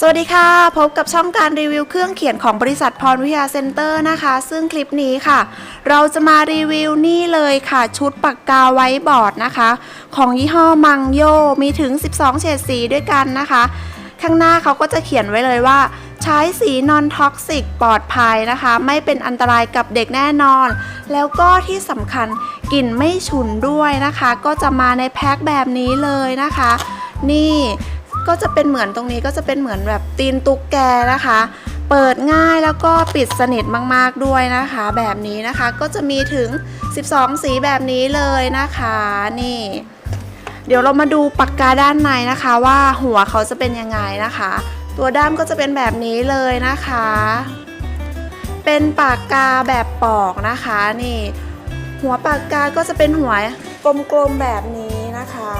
สวัสดีค่ะ พบกับช่องการรีวิวเครื่องเขียนของบริษัทพรวิทยาเซ็นเตอร์นะคะ ซึ่งคลิปนี้ค่ะ เราจะมารีวิวนี่เลยค่ะ ชุดปากกาไว้บอร์ดนะคะ ของยี่ห้อมังโยมีถึง 12 เฉดสีด้วยกันนะคะ ข้างหน้าเขาก็จะเขียนไว้เลยว่า ใช้สีนอนท็อกซิกปลอดภัยนะคะ ไม่เป็นอันตรายกับเด็กแน่นอน แล้วก็ที่สำคัญกลิ่นไม่ฉุนด้วยนะคะ ก็จะมาในแพ็คแบบนี้เลยนะคะ นี่ ก็จะเป็นเหมือนตรงนี้ก็จะเป็นเหมือนแบบตีนตุ๊กแกนะคะ เปิดง่ายแล้วก็ปิดสนิทมากๆด้วยนะคะ แบบนี้นะคะก็จะมีถึง 12 สีแบบนี้เลยนะคะนี่ เดี๋ยวเรามาดูปากกาด้านในนะคะ ว่าหัวเขาจะเป็นยังไงนะคะ ตัวด้ามก็จะเป็นแบบนี้เลยนะคะ เป็นปากกาแบบปอกนะคะนี่ หัวปากกาก็จะเป็นหัวกลมๆแบบนี้นะคะ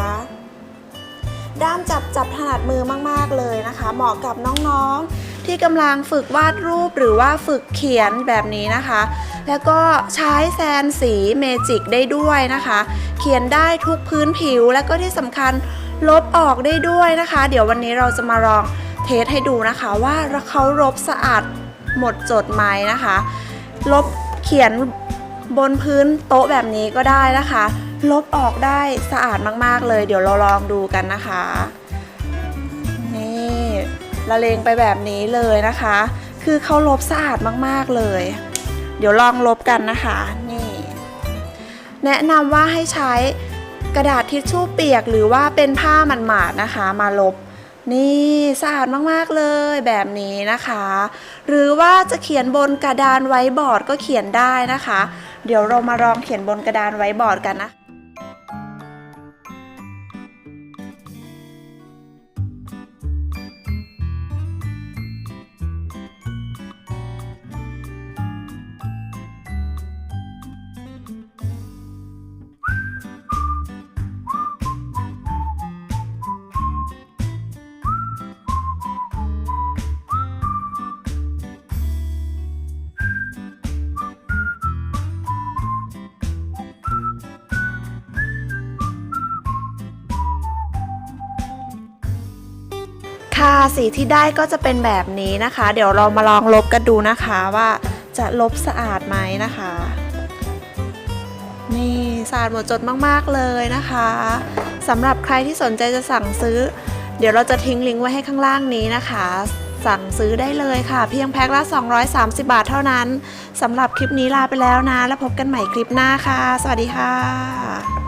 ด้ามจับจับถนัดมือมาก ๆ เลยนะคะ เหมาะกับน้องๆ ที่กำลังฝึกวาดรูปหรือว่าฝึกเขียนแบบนี้นะคะ แล้วก็ใช้แซนสีเมจิกได้ด้วยนะคะ เขียนได้ทุกพื้นผิวแล้วก็ที่สำคัญลบออกได้ด้วยนะคะ เดี๋ยววันนี้เราจะมาลองเทสให้ดูนะคะ ว่าเขาลบสะอาดหมดจดไหมนะคะ ลบเขียนบนพื้นโต๊ะแบบนี้ก็ได้นะคะ ลบออกได้สะอาดมาก ๆ เลย เดี๋ยวเราลองดูกันนะคะ นี่ละเลงไปแบบนี้เลยนะคะ คือเขาลบสะอาดมาก ๆ เลย เดี๋ยวลองลบกันนะคะ นี่ แนะนำว่าให้ใช้กระดาษทิชชู่เปียกหรือว่าเป็นผ้ามันหมาดๆนะคะ มาลบนี่สะอาดมากๆเลยแบบนี้นะคะ หรือว่าจะเขียนบนกระดานไว้บอร์ดก็เขียนได้นะคะ เดี๋ยวเรามาลองเขียนบนกระดานไว้บอร์ดกันนะ ค่ะ สีที่ได้ก็จะเป็นแบบนี้นะคะ เดี๋ยวเรามาลองลบกันดูนะคะว่าจะลบสะอาดไหมนะคะ นี่สะอาดหมดจดมากๆเลยนะคะสำหรับใครที่สนใจจะสั่งซื้อ เดี๋ยวเราจะทิ้งลิงก์ไว้ให้ข้างล่างนี้นะคะ สั่งซื้อได้เลยค่ะ เพียงแพ็คละ 230 บาทเท่านั้นสำหรับคลิปนี้ลาไปแล้วนะ แล้วพบกันใหม่คลิปหน้าค่ะ สวัสดีค่ะ